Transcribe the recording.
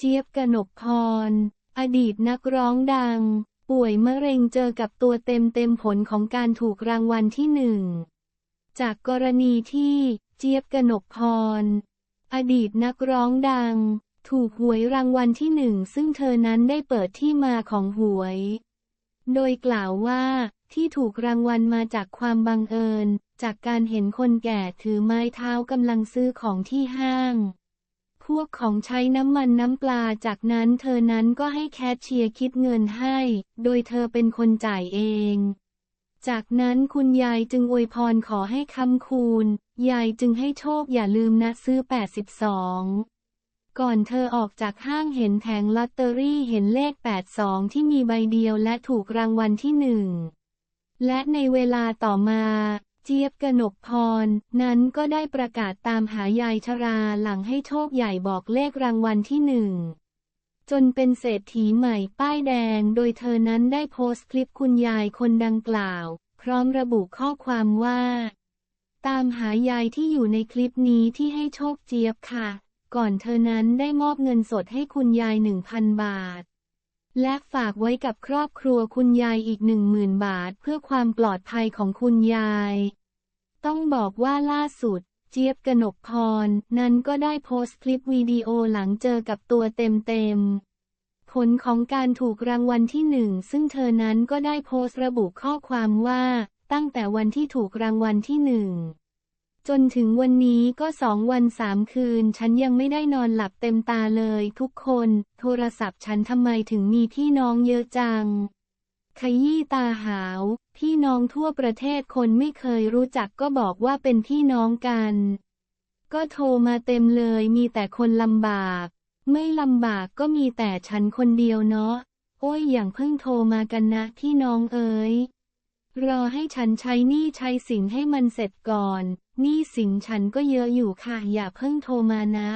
เจี๊ยบกนกพร อดีตนักร้องดัง ป่วยมะเร็งเจอกับตัวเต็มเต็มผลของการถูกรางวัลที่หนึ่ง จากกรณีที่เจี๊ยบกนกพร อดีตนักร้องดัง ถูกหวยรางวัลที่หนึ่งซึ่งเธอนั้นได้เปิดที่มาของหวย โดยกล่าวว่าที่ถูกรางวัลมาจากความบังเอิญ จากการเห็นคนแก่ถือไม้เท้ากำลังซื้อของที่ห้าง วกของใช้น้ำมันน้ำปลาจากนั้นเธอนั้นก็ให้แคชเชียร์คิดเงินให้ โดยเธอเป็นคนจ่ายเอง จากนั้นคุณยายจึงอวยพรขอให้คำคูณ ยายจึงให้โชคอย่าลืมนะซื้อ 82ก่อนเธอออกจากห้างเห็นแผงลอตเตอรี่เห็นเลข 82 ที่มีใบเดียวและถูกรางวัลที่หนึ่ง และในเวลาต่อมา เจี๊ยบกนกพร นั้นก็ได้ประกาศตามหายายชราหลังให้โชคใหญ่บอกเลขรางวัลที่หนึ่งจนเป็นเศรษฐีใหม่ป้ายแดง โดยเธอนั้นได้โพสต์คลิปคุณยายคนดังกล่าว พร้อมระบุข้อความว่า ตามหายายที่อยู่ในคลิปนี้ที่ให้โชคเจี๊ยบค่ะ ก่อนเธอนั้นได้มอบเงินสดให้คุณยายหนึ่งพันบาท และฝากไว้กับครอบครัวคุณยายอีกหนึ่งหมื่นบาทเพื่อความปลอดภัยของคุณยาย ต้องบอกว่าล่าสุด เจี๊ยบกนกพร นั้นก็ได้โพสต์คลิปวิดีโอหลังเจอกับตัวเต็มๆ ผลของการถูกรางวัลที่หนึ่ง ซึ่งเธอนั้นก็ได้โพสต์ระบุข้อความว่า ตั้งแต่วันที่ถูกรางวัลที่หนึ่ง จนถึงวันนี้ก็สองวันสามคืน ฉันยังไม่ได้นอนหลับเต็มตาเลย ทุกคน โทรศัพท์ฉันทำไมถึงมีพี่น้องเยอะจัง ขยี้ตาหาว พี่น้องทั่วประเทศคนไม่เคยรู้จักก็บอกว่าเป็นพี่น้องกัน ก็โทรมาเต็มเลยมีแต่คนลำบาก ไม่ลำบากก็มีแต่ฉันคนเดียวเนาะ โอ้ยอย่างเพิ่งโทรมากันนะพี่น้องเอ๋ยรอให้ฉันใช้หนี้ใช้สินให้มันเสร็จก่อน นี่สินฉันก็เยอะอยู่ค่ะ อย่าเพิ่งโทรมานะ